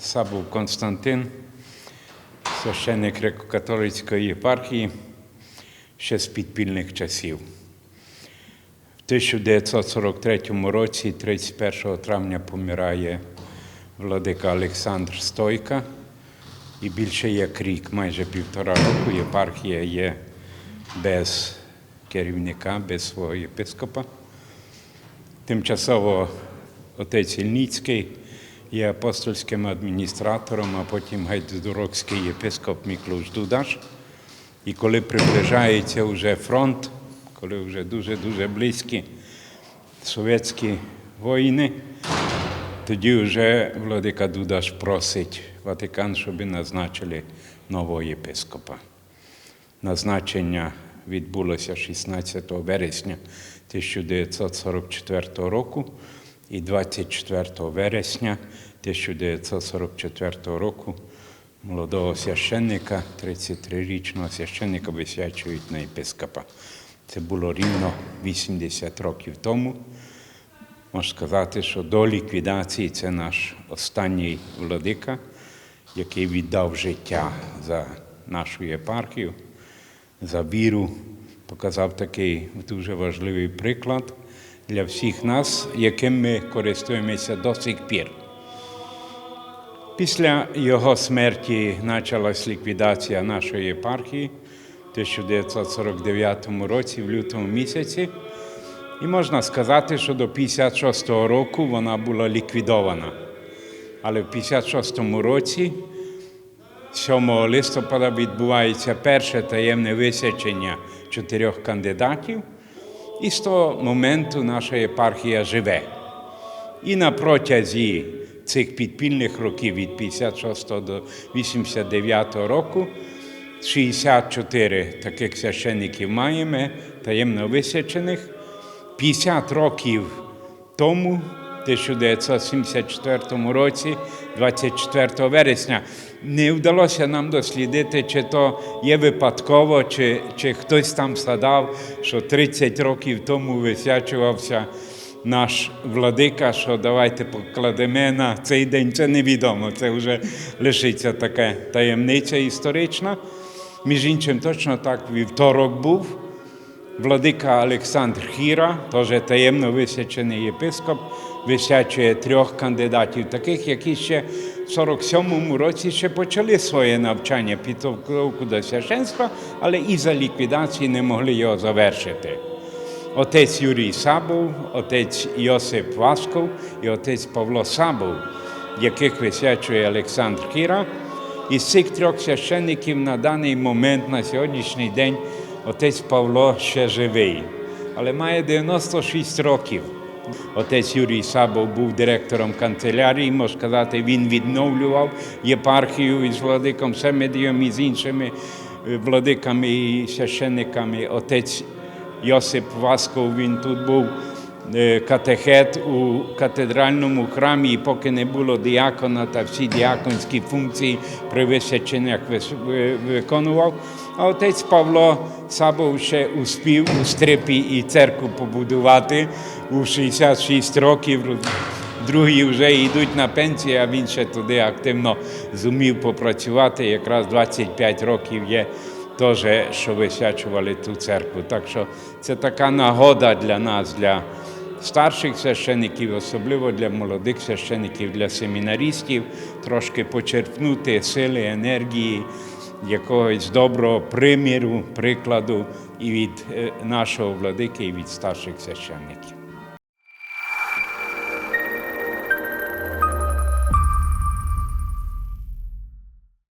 Сабов Константин, священник Греко-католицької єпархії ще з підпільних часів. В 1943 році, 31 травня, помирає владика Олександр Стойка. І більше як рік, майже півтора року, єпархія є без керівника, без свого єпископа. Тимчасово отець Ільницький є апостольським адміністратором, а потім гайдзурокський єпископ Міклуш Дудаш. І коли приближається вже фронт, коли вже дуже-дуже близькі совєтські воїни, тоді вже владика Дудаш просить Ватикан, щоб назначили нового єпископа. Назначення відбулося 16 вересня 1944 року і 24 вересня 1944 року молодого священника, 33-річного священника висвячують на єпископа. Це було рівно 80 років тому. Можна сказати, що до ліквідації це наш останній владика, який віддав життя за нашу єпархію, за віру, показав такий дуже важливий приклад для всіх нас, яким ми користуємося до сих пір. Після його смерті почалась ліквідація нашої єпархії в 1949 році, в лютому місяці. І можна сказати, що до 56-го року вона була ліквідована. Але в 56-му році, 7 листопада, відбувається перше таємне висячення чотирьох кандидатів, і з того моменту наша єпархія живе. І на протязі цих підпільних років від 56 до 89 року 64 таких священників маємо, таємно висячених. 50 років тому, 1974 році, 24 вересня, не вдалося нам дослідити, чи то є випадково, чи, чи хтось там згадав, що 30 років тому висячувався наш владика, що давайте покладемо на цей день. Це невідомо, це вже лишиться така таємниця історична. Між іншим, точно так вівторок був. Владика Олександр Хіра, теж таємно висячений єпископ, висячує трьох кандидатів, таких, які ще в 47-му році ще почали своє навчання підготовку до священства, але із за ліквідації не могли його завершити. Отець Юрій Сабов, отець Йосип Васков і отець Павло Сабов, яких висячує Олександр Хіра. Із цих трьох священників на даний момент, на сьогоднішній день, отець Павло ще живий, але має 96 років. Отець Юрій Сабов був директором канцелярії, можна сказати, він відновлював єпархію із владиком Семедієм і з іншими е, владиками і священниками. Отець Йосип Васков, він тут був катехет у катедральному храмі, і поки не було діакона, та всі діаконські функції при висяченнях вис- виконував. А отець Павло Сабов ще успів у стрипі і церкву побудувати у 66 років. Другі вже йдуть на пенсію, а він ще туди активно зумів попрацювати. Якраз 25 років є теж, що висячували ту церкву. Так що це така нагода для нас, для старших священиків, особливо для молодих священиків, для семінарістів, трошки почерпнути сили, енергії, якогось доброго приміру, прикладу і від е, нашого владики, і від старших священників.